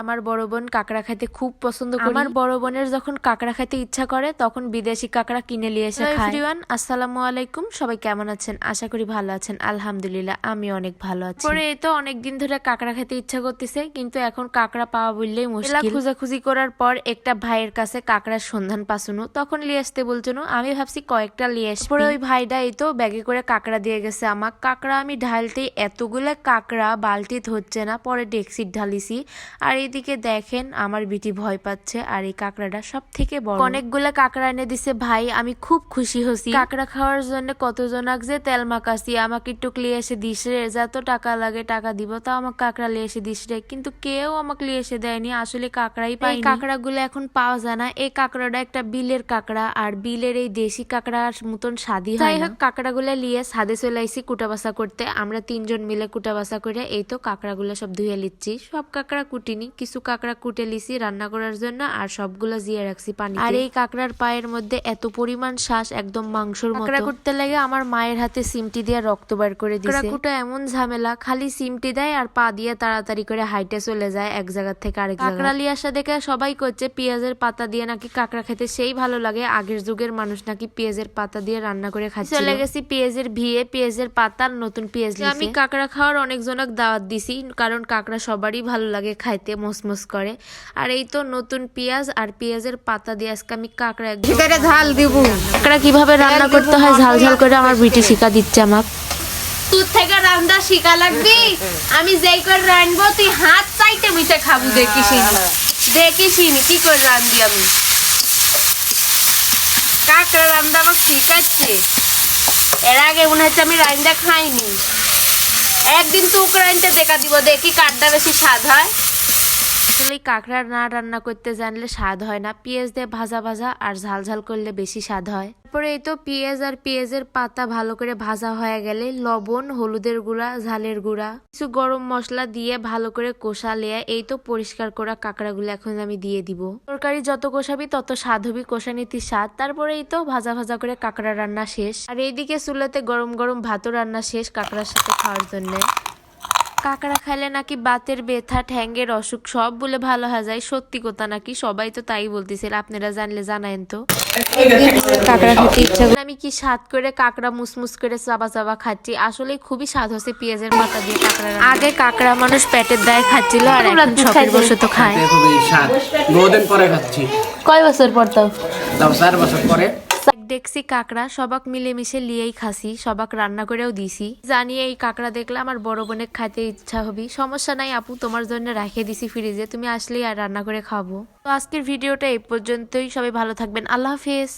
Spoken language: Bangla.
আমার বড় বোন কাঁকড়া খেতে খুব পছন্দ করি। আমার বড় বোনের যখন কাঁকড়া খেতে ইচ্ছা করে তখন বিদেশি কাঁকড়া কিনে নিয়ে এসে খায়। এভরিওয়ান আসসালামু আলাইকুম। সবাই কেমন আছেন? আশা করি ভালো আছেন। আলহামদুলিল্লাহ আমি অনেক ভালো আছি। পরে এই তো অনেকদিন ধরে কাঁকড়া খেতে ইচ্ছা করতেছে কিন্তু এখন কাঁকড়া পাওয়া বললেই মুশকিল। খুঁজাখুঁজি করার পর একটা ভাইয়ের কাছে কাঁকড়ার সন্ধান পাশুনো তখন নিয়ে আসতে বলছিল আমি ভাবছি কয়েকটা নিয়ে আসব। পরে ওই ভাইটা এই তো ব্যাগে করে কাঁকড়া দিয়ে গেছে আমার কাঁকড়া আমি ঢালতেই এতগুলো কাঁকড়া বালতি ধরছে না পরে ডেক্সিট ঢালিছি। আর এইদিকে দেখেন আমার বিটি ভয় পাচ্ছে আর এই কাঁকড়াটা সব থেকে বড়। অনেকগুলো কাঁকড়া এনে দিছে ভাই আমি খুব খুশি হছি কাঁকড়া খাওয়ার জন্য কতজন যে তেল মাকাছি আমাকে একটু লিয়ে এসে দিস রে। যত টাকা লাগে টাকা দিব তাও আমাকে কাঁকড়া লিয়ে এসে দিস রে। কিন্তু কেউ আমাকে লিয়ে এসে দেয়নি আসলে কাঁকড়াই পাই কাঁকড়াগুলো এখন পাওয়া যায় না। এই কাঁকড়াটা একটা বিলের কাঁকড়া আর বিলের এই দেশি কাঁকড়ার মতন স্বাদই হয় হোক কাঁকড়াগুলো লিয়ে সাদে চলে আইসি কুটাবাসা করতে। আমরা তিনজন মিলে কুটাবাসা করে এই তো কাঁকড়াগুলো সব ধুয়ে লিচ্ছি সব কাঁকড়া কুটিনি কিছু কাঁকড়া কুটে লিছি রান্না করার জন্য আর সবগুলো জিয়ে রাখছি পানি আর এই কাঁকড়ার পায়ের মধ্যে এত পরিমাণ শ্বাস একদম মাংসর মতো। কাঁকড়া কুটতে লাগে আমার মায়ের হাতে সিমটি দিয়ে রক্ত বার করে দিছে। কাঁকড়া এমন ঝামেলা খালি সিমটি দেয় আর পা দিয়ে তাড়াতাড়ি করে হাইটে চলে যায় এক জায়গা থেকে আরেক জায়গা। কাঁকড়া লিয়ে আসা দেখে সবাই করছে পেঁয়াজের পাতা দিয়ে নাকি কাঁকড়া খেতে সেই ভালো লাগে আগের যুগের মানুষ নাকি পেঁয়াজের পাতা দিয়ে রান্না করে খাচ্ছে চলে গেছি পেঁয়াজের ভিয়ে পেঁয়াজের পাতা আর নতুন পেঁয়াজ। আমি কাঁকড়া খাওয়ার অনেক জনক দাওয়াত দিছি কারণ কাঁকড়া সবারই ভালো লাগে। খাইতে মসমস করে। আর এই তো নতুন পেঁয়াজ আর পেঁয়াজের পাতা দিয়ে আজকে আমি কাঁকড়া একদম ঝাল দিব। কাঁকড়া কীভাবে রান্না করতে হয়? ঝাল ঝাল করে আমার বিটি শিখা দিচ্ছে আমাকে। তোর থেকে রান্দা শিখা লাগবি। আমি যেই করে রানবো তুই হাত চাইতে মিশে খাব দেখিস দেখিস কি করে রান্ধি আমি? কাকড়া রান্দা আমার শিখাচ্ছে। এর আগে মনে হচ্ছে আমি রান্দা খাইনি। একদিন তো উক্রাইনটা দেখা দিব দেখি কাঠটা বেশি স্বাদ হয়। আসলে কাঁকড়া না রান্না করতে জানলে স্বাদ হয় না। পেঁয়াজ দিয়ে ভাজা ভাজা আর ঝাল ঝাল করলে বেশি স্বাদ হয়। তারপরে এই তো পেঁয়াজ আর পেঁয়াজের পাতা ভালো করে ভাজা হয়ে গেলে লবণ, হলুদের গুঁড়া, ঝালের গুঁড়া, কিছু গরম মশলা দিয়ে ভালো করে কষা লেয়া এই তো পরিষ্কার করা কাঁকড়াগুলো এখন আমি দিয়ে দিব। তরকারি যত কষাবি তত স্বাদ হবি, কষানিতি স্বাদ। তারপরে এই তো ভাজা ভাজা করে কাঁকড়া রান্না শেষ। আর এইদিকে চুলাতে গরম গরম ভাতও রান্না শেষ কাঁকড়ার সাথে খাওয়ার জন্য। কাঁকড়া খাইলে নাকি বাতের ব্যথা ঠ্যাঙ্গের অসুখ সব বলে ভালো হয়ে যায়। সত্যি কথা নাকি সবাই তো তাই বলতেছিল। আপনারা জানলে জানায়েন তো। কাঁকড়া খেতে ইচ্ছা করে আমি কি স্বাদ করে কাঁকড়া মুসমুস করে চাবা চাবা খাচ্ছি? আসলে খুবই স্বাদ হচ্ছে পেঁয়াজের মাথা দিয়ে কাঁকড়া আগে কাঁকড়া মানুষ পেটের দায়ে খাচ্ছিল আর এখন শখের বসে তো খায়। খুবই স্বাদ। বহুদিন পরে খাচ্ছি। কয় বছর পর তাও? তাও চার বছর পরে। দেখছি কাঁকড়া, সবাক মিলেমিশে লিয়েই খাসি, সবাক রান্না করেও দিছি। জানি এই কাঁকড়া দেখলে আমার বড় বোনের খাইতে ইচ্ছা হবি। সমস্যা নাই আপু, তোমার জন্য রেখে দিছি ফ্রিজে, তুমি আসলেই আর রান্না করে খাব। তো আজকের ভিডিওটা এই পর্যন্তই, সবাই ভালো থাকবেন, আল্লাহ হাফেজ।